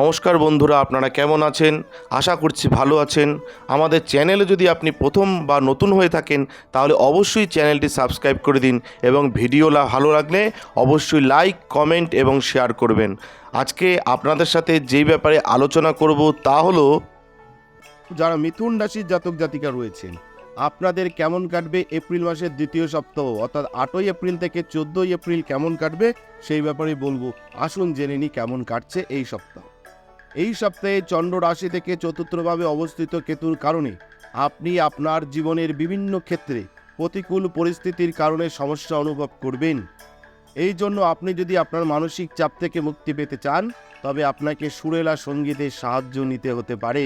নমস্কার বন্ধুরা, আপনারা কেমন আছেন? আশা করছি ভালো আছেন। আমাদের চ্যানেলে যদি আপনি প্রথম বা নতুন হয়ে থাকেন, তাহলে অবশ্যই চ্যানেলটি সাবস্ক্রাইব করে দিন এবং ভিডিও ভালো লাগলে অবশ্যই লাইক, কমেন্ট এবং শেয়ার করবেন। আজকে আপনাদের সাথে যেই ব্যাপারে আলোচনা করব তা হলো, যারা মিথুন রাশির জাতক জাতিকা রয়েছেন, আপনাদের কেমন কাটবে এপ্রিল মাসের দ্বিতীয় সপ্তাহ? অর্থাৎ আটই এপ্রিল থেকে চোদ্দই এপ্রিল কেমন কাটবে? সেই ব্যাপারে বলব। আসুন জেনে নিই কেমন কাটছে এই সপ্তাহ। এই সপ্তাহে চন্দ্র রাশি থেকে চতুর্থভাবে অবস্থিত কেতুর কারণে আপনি আপনার জীবনের বিভিন্ন ক্ষেত্রে প্রতিকূল পরিস্থিতির কারণে সমস্যা অনুভব করবেন। এই জন্য আপনি যদি আপনার মানসিক চাপ থেকে মুক্তি পেতে চান, তবে আপনাকে সুরেলা সঙ্গীতের সাহায্য নিতে হতে পারে।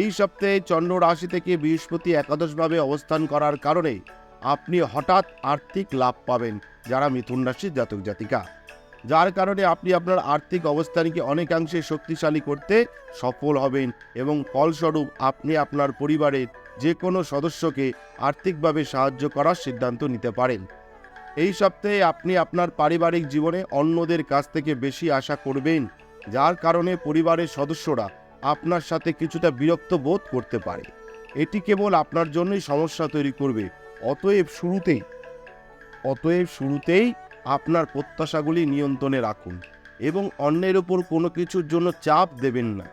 এই সপ্তাহে চন্দ্র রাশি থেকে বৃহস্পতি একাদশভাবে অবস্থান করার কারণে আপনি হঠাৎ আর্থিক লাভ পাবেন, যারা মিথুন রাশির জাতক জাতিকা যার কারণে আপনি আপনার আর্থিক অবস্থানকে অনেকাংশে শক্তিশালী করতে সফল হবেন এবং ফলস্বরূপ আপনি আপনার পরিবারের যে কোনো সদস্যকে আর্থিকভাবে সাহায্য করার সিদ্ধান্ত নিতে পারেন। এই সপ্তাহে আপনি আপনার পারিবারিক জীবনে অন্যদের কাছ থেকে বেশি আশা করবেন, যার কারণে পরিবারের সদস্যরা আপনার সাথে কিছুটা বিরক্ত বোধ করতে পারে। এটি কেবল আপনার জন্যই সমস্যা তৈরি করবে, অতএব শুরুতেই অতএব শুরুতেই আপনার প্রত্যাশাগুলি নিয়ন্ত্রণে রাখুন এবং অন্যের ওপর কোনো কিছুর জন্য চাপ দেবেন না।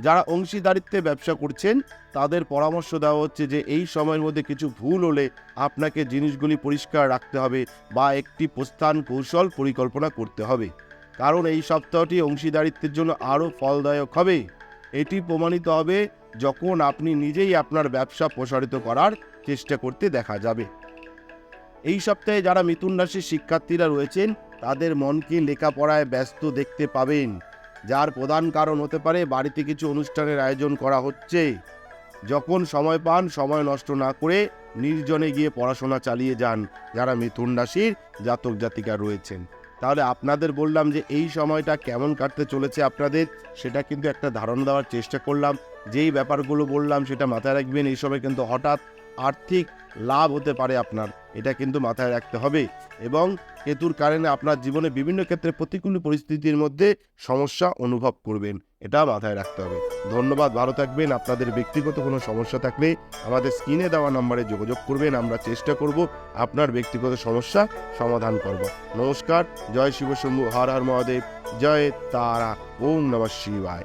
যারা অংশীদারিত্বে ব্যবসা করছেন, তাদের পরামর্শ দেওয়া হচ্ছে যে এই সময়ের মধ্যে কিছু ভুল হলে আপনাকে জিনিসগুলি পরিষ্কার রাখতে হবে বা একটি প্রস্থান কৌশল পরিকল্পনা করতে হবে। কারণ এই সপ্তাহটি অংশীদারিত্বের জন্য আরও ফলদায়ক হবে। এটি প্রমাণিত হবে যখন আপনি নিজেই আপনার ব্যবসা প্রসারিত করার চেষ্টা করতে দেখা যাবে। এই সপ্তাহে যারা মিথুন রাশির শিক্ষার্থীরা রয়েছেন, তাদের মনকে লেখাপড়ায় ব্যস্ত দেখতে পাবেন। যার প্রধান কারণ হতে পারে বাড়িতে কিছু অনুষ্ঠানের আয়োজন করা হচ্ছে। যখন সময় পান, সময় নষ্ট না করে নির্জনে গিয়ে পড়াশোনা চালিয়ে যান যারা মিথুন রাশির জাতক জাতিকা রয়েছেন। তাহলে আপনাদের বললাম যে এই সময়টা কেমন কাটতে চলেছে আপনাদের, সেটা কিন্তু একটা ধারণা দেওয়ার চেষ্টা করলাম। যেই ব্যাপারগুলো বললাম সেটা মাথায় রাখবেন, এই সময় কিন্তু হঠাৎ আর্থিক লাভ হতে পারে আপনার। এটা কিন্তু মাথায় রাখতে হবে এবং কেতুর কারণে আপনার জীবনে বিভিন্ন ক্ষেত্রে প্রতিকূল পরিস্থিতির মধ্যে সমস্যা অনুভব করবেন। এটা মাথায় রাখতে হবে। ধন্যবাদ, ভালো থাকবেন। আপনাদের ব্যক্তিগত কোনো সমস্যা থাকলে আমাদের স্ক্রিনে দেওয়া নম্বরে যোগাযোগ করবেন। আমরা চেষ্টা করব আপনার ব্যক্তিগত সমস্যা সমাধান করব। নমস্কার, জয় শিব শম্ভু হর হর মহাদেব, জয় তারা, ওম নমঃ শিবায়।